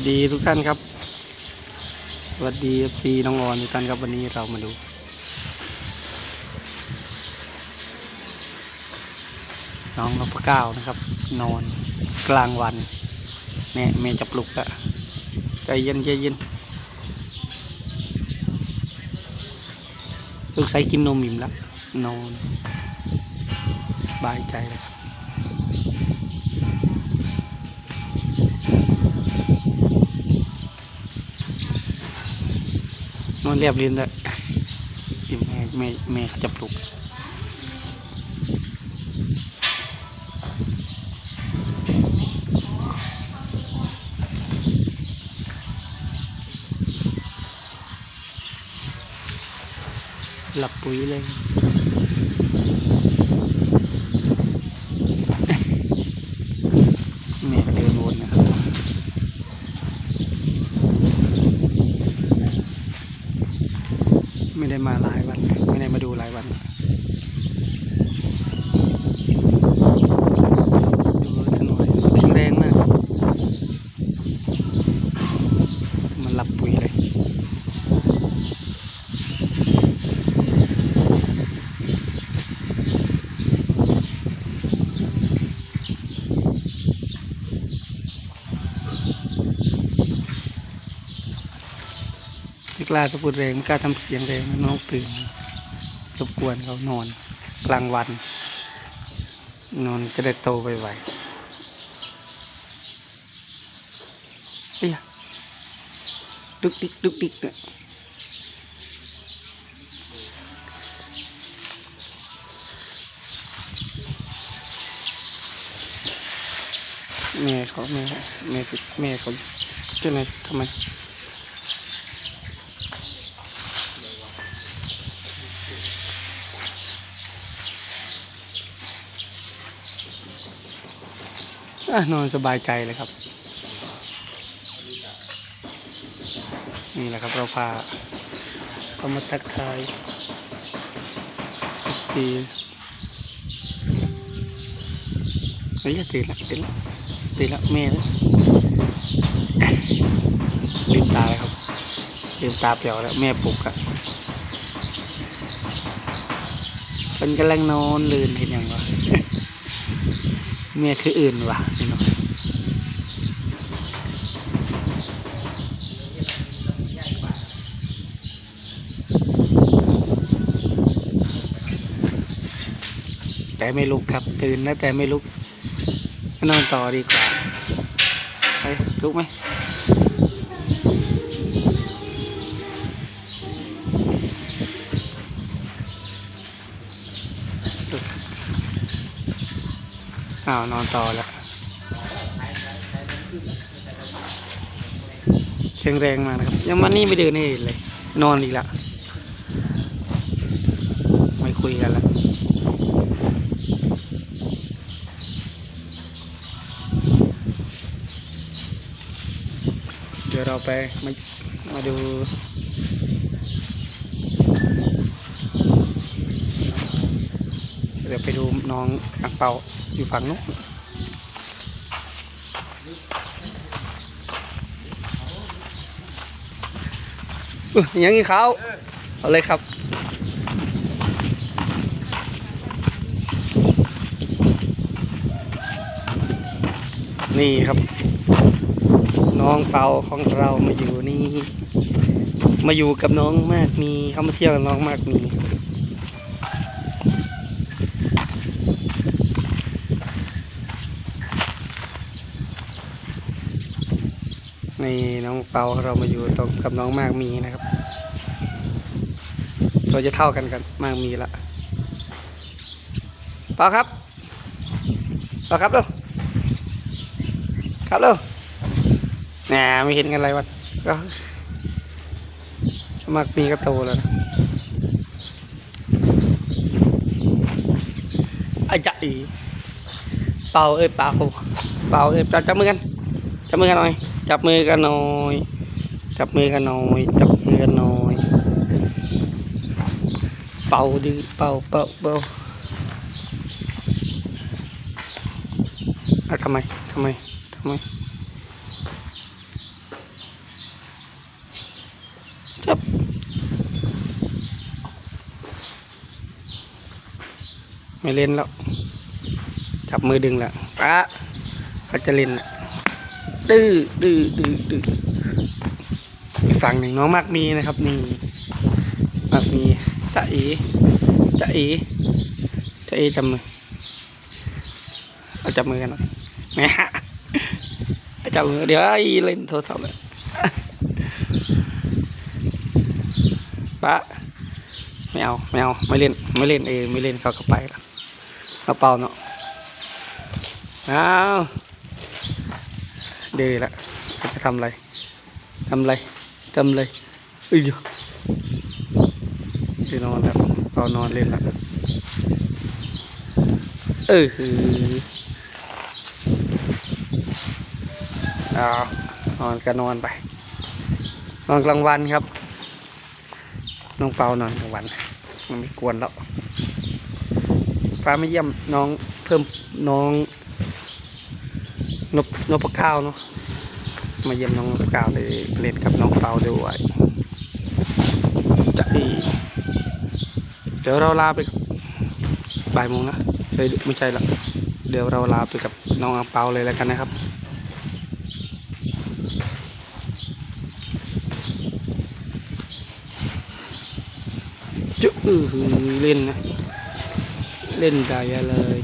สดีทุกท่านครับ สวัสดีฟีน้องออนทุกท่านครับวันนี้เรามาดู น้องนพเก้านะครับ นอนกลางวันแม่แม่จะปลุกละใจเย็นใจเย็นลูกใส่กินนมอิ่มแล้วนอน สบายใจเลยครับ มันเรียบเรียนเลยอิ่มแม่แม่แม่เขาจะปลุกหลับปุ๋ยเลย แม่ก็เดินวนนะครับ ไม่ได้มาหลายวัน ไม่ได้มาดูหลายวัน ดูถนนแข็งแรงมาก มันหลับปุ๋ยเลย ไม่ กล้าจะพูดแรงไม่กล้าทำเสียงแรงน้องตื่นรบกวนเขานอน กลางวัน นอนจะได้โตไวๆเอ้ยดุกดิกดุกดิกเนี่ยแม่เขาแม่แม่แม่เขาจ้าไหนทำไม นอนสบายใจเลยครับ นี่แหละครับเราพาเขามาทักทายสีเฮ้ยตื่นละตื่นละตื่นละแม่แล้วลืมตาเลยครับลืมตาเปล่าแล้วแม่ปลุกอะมันกำลังนอนลื่นเห็นยังวะ เมียคืออื่นว่ะพี่น้องแต่ไม่ลุกครับ ตื่นนะแต่ไม่ลุกนอนต่อดีกว่าไปลุกไหม อ้าวนอนต่อแล้วแข็งแรงมากนะครับ ยังวันนี้ไม่เดินให้เห็นเลย นอนอีกแล้วไม่คุยกันแล้วเดี๋ยวเราไปมามาดู เดี๋ยวไปดูน้องอังเปาอยู่ฝั่งนู้นอยยังอีกเขาเอาเลยครับนี่ครับ น้องเปาของเรามาอยู่นี่ มาอยู่กับน้องมากมีเขามาเที่ยวกับน้องมากมี นี่น้องเปาเรามาอยู่ตรงกับน้องมากมีนะครับเราจะเท่ากันกันมากมีละเปาครับเปาครับเร็วครับเร็วแหนไม่เห็นกันอะไรวะก็มากมีก็โตแล้วนะอาจะอีเปาเอ้ยเปาเปาเอ้ยจับมือกัน จับมือกันหน่อย จับมือกันหน่อย จับมือกันหน่อย จับมือกันหน่อย เป่าดื้อเป่าเป่าเป่าอะทำไม ทำไม ทำไมครับไม่เล่นแล้ว จับมือดึงแหล้วป้าเขาจะเล่นแหละ ดื้อดื้อดื้อดื้ออีกฝั่งหนึ่งน้องมากมีนะครับนี่มากมีจะเอจะเอจะเอจับมือเอาจับมือกันหน่อยแม่เอาจับมือเดี๋ยวไอ้เล่นโทรศัพท์เลยป้าไม่เอาไม่เอาไม่เล่นไม่เล่นเอไม่เล่นเขาก็ไปละเอาเป่าเนาะเอา ดื้อละจะทำอะไรทำอะไรทำอะไรอุ้ยจะนอนแล้วเอานอนเล่นละเออคือเอานอนก็นอนไป นอนกลางวันครับ น้องเปานอนกลางวัน มันไม่กวนแล้ว ฟ้าไม่เยี่ยมน้องเพิ่มน้อง นบนพก้าวเนาะมาเยี่ยมน้องนพก้าวเลยเล่นกับน้องเปาด้วยจะอีเดี๋ยวเราลาไปบ่ายโมงนะเฮ้ยไม่ใช่ละเดี๋ยวเราลาไปกับน้องอังเปาเลยแล้วกันนะครับจุอื้อหือเล่นนะ เล่นได้เลย